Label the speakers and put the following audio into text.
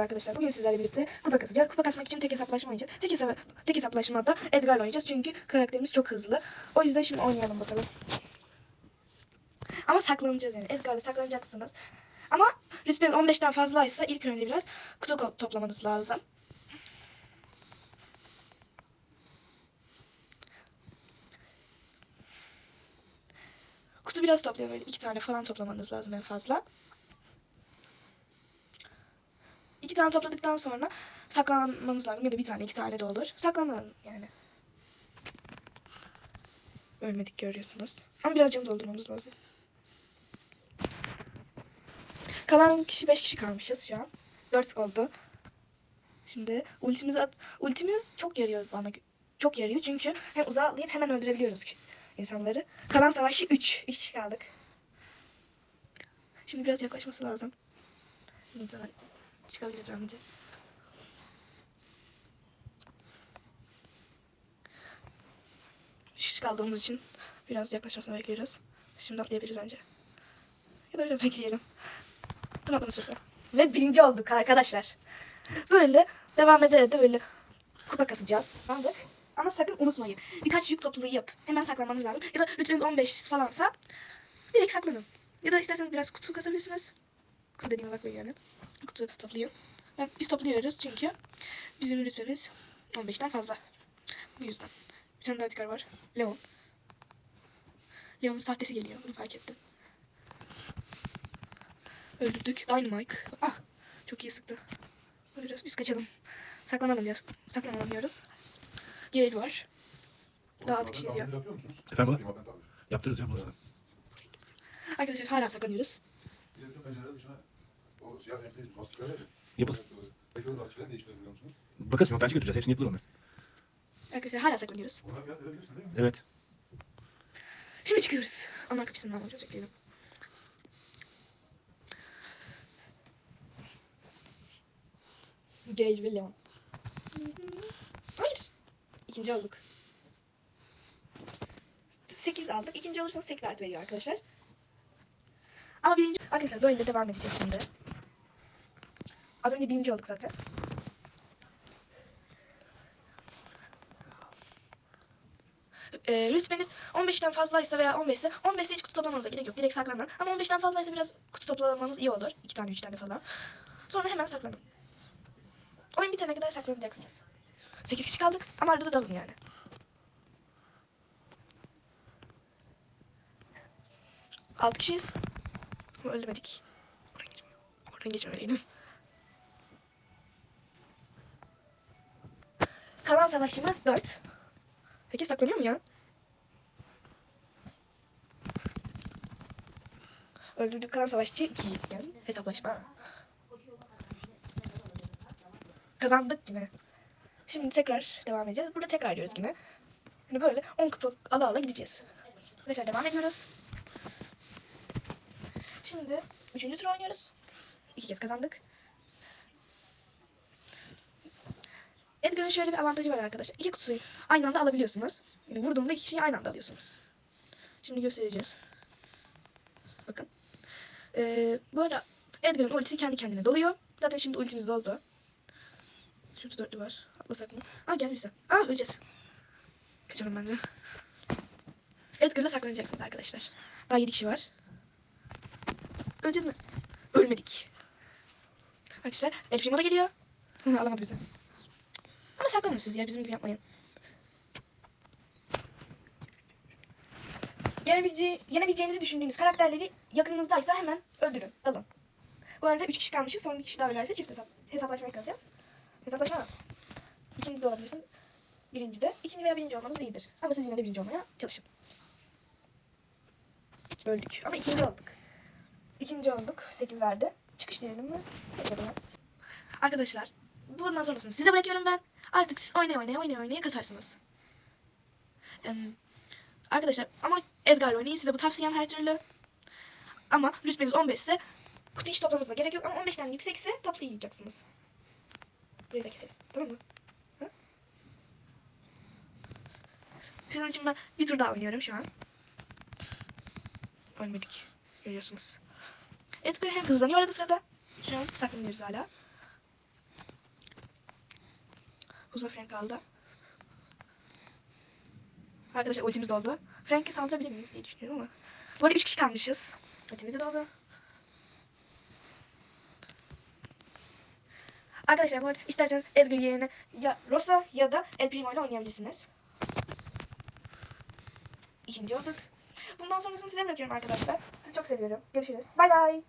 Speaker 1: Merhaba arkadaşlar. Bugün sizlerle birlikte kupa kasacağız. Kupa kasmak için tek hesaplaşma oynayacağız. Tek, hesap, tek hesaplaşmada Edgar'la oynayacağız. Çünkü karakterimiz çok hızlı. O yüzden şimdi oynayalım bakalım. Ama saklanacağız yani. Edgar'la saklanacaksınız. Ama rütbeniz 15'ten fazlaysa ilk önce biraz kutu toplamanız lazım. Kutu biraz toplayalım. Böyle iki tane falan toplamanız lazım en fazla. İki tane topladıktan sonra saklanmanız lazım. Ya da bir tane iki tane de olur. Saklanın yani. Ölmedik görüyorsunuz. Ama biraz canı doldurmamız lazım. Kalan kişi 5 kişi kalmışız şu an. 4 oldu. Şimdi ultimizi at ultimiz çok yarıyor bana. Çok yarıyor çünkü hem uzağa atlayıp hemen öldürebiliyoruz insanları. Kalan savaşçı 3. 3 kişi kaldık. Şimdi biraz yaklaşması lazım. Lütfen çıkabiliriz bence. Kişi kaldığımız için biraz yaklaşmasını bekliyoruz. Şimdi atlayabiliriz bence. Ya da biraz bekleyelim. Tam atlama sırası. Ve birinci olduk arkadaşlar. Böyle devam ede de böyle kupa kasacağız. Aldık. Ama sakın unutmayın. Birkaç yük toplayıp hemen saklanmanız lazım. Ya da rütbeniz 15 falansa direkt saklanın. Ya da isterseniz biraz kutu kasabilirsiniz. Dediğime bakmayın yani. Kutu. Ben, biz topluyoruz çünkü bizim rütbemiz 15'ten fazla. Bu yüzden. Bir tane daha var. Leon. Leon'un sahtesi geliyor. Bunu fark ettim. Öldürdük. Dynamite. Ah. Çok iyi sıktı. Biraz biz kaçalım. Saklanalım biraz. Saklanamıyoruz. Gale var. Daha altı kişiyiz ya.
Speaker 2: Musunuz?
Speaker 3: Efendim
Speaker 2: abi.
Speaker 3: Yaptırırız ya burada.
Speaker 1: Arkadaşlar hala saklanıyoruz.
Speaker 2: Bir de pencerenin dışına o siyah renkli lastikler var ya.
Speaker 3: Yapın.
Speaker 2: Peki o musunuz?
Speaker 3: Bakarız montajı götüreceğiz. Hepsini yapılır onlar.
Speaker 1: Arkadaşlar hala saklanıyoruz.
Speaker 2: Ona fiyat verebilirsin değil mi?
Speaker 3: Evet.
Speaker 1: Şimdi çıkıyoruz. Onlar kapısından alacağız. Bekleyelim. Gale ve Leon. Hayır. İkinci olduk. 8 aldık. İkinci olursanız 8 artı veriyor arkadaşlar. Ama birinci... Arkadaşlar böyle devam edeceğiz şimdi. Az önce birinci olduk zaten. e, rütbeniz 15'ten fazlaysa veya 15 ise 15'te hiç kutu toplamanıza gerek yok. Direkt saklanın. Ama 15'ten fazlaysa biraz kutu toplamanız iyi olur. 2 tane 3 tane falan. Sonra hemen saklanın. Oyun bitene kadar saklanacaksınız. 8 kişi kaldık ama arada dalın yani. Altı kişiyiz. Ama öldürmedik. Oradan geçmiyor. Oradan geçmemeliydim. Kalan savaşçımız 4. Peki saklanıyor mu ya? Öldürdük kalan savaşçı 2. Yani hesaplaşma. Kazandık yine. Şimdi tekrar devam edeceğiz. Burada tekrar diyoruz yine. Hani böyle 10 kupa ala ala gideceğiz. Tekrar devam ediyoruz. Şimdi 3. tur oynuyoruz. İki kez kazandık. Edgar'ın şöyle bir avantajı var arkadaşlar. İki kutuyu aynı anda alabiliyorsunuz. Yani vurduğumda iki kişiyi aynı anda alıyorsunuz. Şimdi göstereceğiz. Bakın. Ee, bu arada Edgar'ın ultisi kendi kendine doluyor. Zaten şimdi ultimiz doldu. Şurada dörtlü var. Atlasak mı? Aa gel bize. Aa öleceğiz. Kaçalım bence. Edgar'la saklanacaksınız arkadaşlar. Daha yedi kişi var. Öleceğiz mi? Ölmedik. Arkadaşlar El Primo da geliyor. Alamadı bizi. Saklanın siz ya bizim gibi yapmayın. Yenebileceği, yenebileceğinizi düşündüğünüz karakterleri yakınınızdaysa hemen öldürün. Dalın. Bu arada 3 kişi kalmışız. Son bir kişi daha ölerse çift hesap, hesaplaşmaya kalacağız. Hesaplaşma mı? İkinci de olabilirsin. Birinci de. İkinci veya birinci olmanız iyidir. Ama siz yine de birinci olmaya çalışın. Öldük. Ama ikinci olduk. İkinci olduk. 8 verdi. Çıkış diyelim mi? Arkadaşlar bundan sonrasını size bırakıyorum ben. Artık siz oynaya oynaya oynaya oynaya kasarsınız. Em, arkadaşlar ama Edgar'la oynayın. Size bu tavsiyem her türlü. Ama rütbeniz 15 ise kutu hiç toplamanıza gerek yok. Ama 15'ten yüksekse toplayacaksınız. Burayı da keseriz. Tamam mı? Hı? Sizin için ben bir tur daha oynuyorum şu an. Ölmedik. Görüyorsunuz. Edgar hem hızlanıyor arada sırada. Şu an saklanıyoruz hala. Buzda Frank kaldı. Arkadaşlar ultimiz doldu. Frank'i saldırabilir miyiz diye düşünüyorum ama. Bu arada 3 kişi kalmışız. Ultimiz de doldu. Arkadaşlar bu arada isterseniz Edgar yerine ya Rosa ya da El Primo ile oynayabilirsiniz. İkinci olduk. Bundan sonrasını size bırakıyorum arkadaşlar. Sizi çok seviyorum. Görüşürüz. Bay bay.